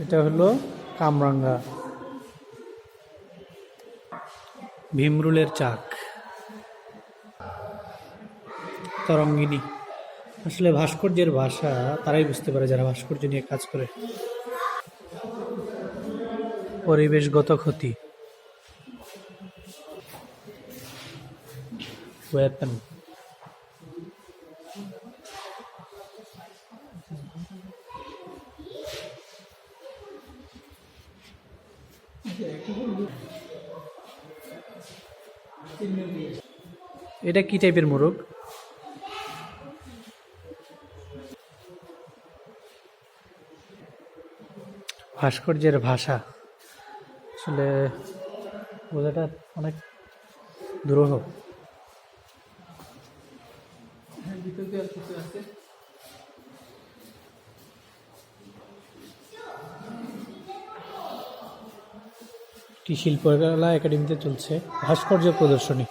এটা হলো কামরাঙ্গা। ভীমরুলের চাক। তরঙ্গিনী। আসলে ভাস্কর্যের ভাষা তারাই বুঝতে পারে যারা ভাস্কর্য নিয়ে কাজ করে। পরিবেশগত ক্ষতি। ওয়েপন এটা কি টাইপের মোরগ? ভাস্কর্যের ভাষা। আসলে বোঝাটা অনেক দুরূহ। এটি শিল্পকলা একাডেমিতে চলছে ভাস্কর্য প্রদর্শনী।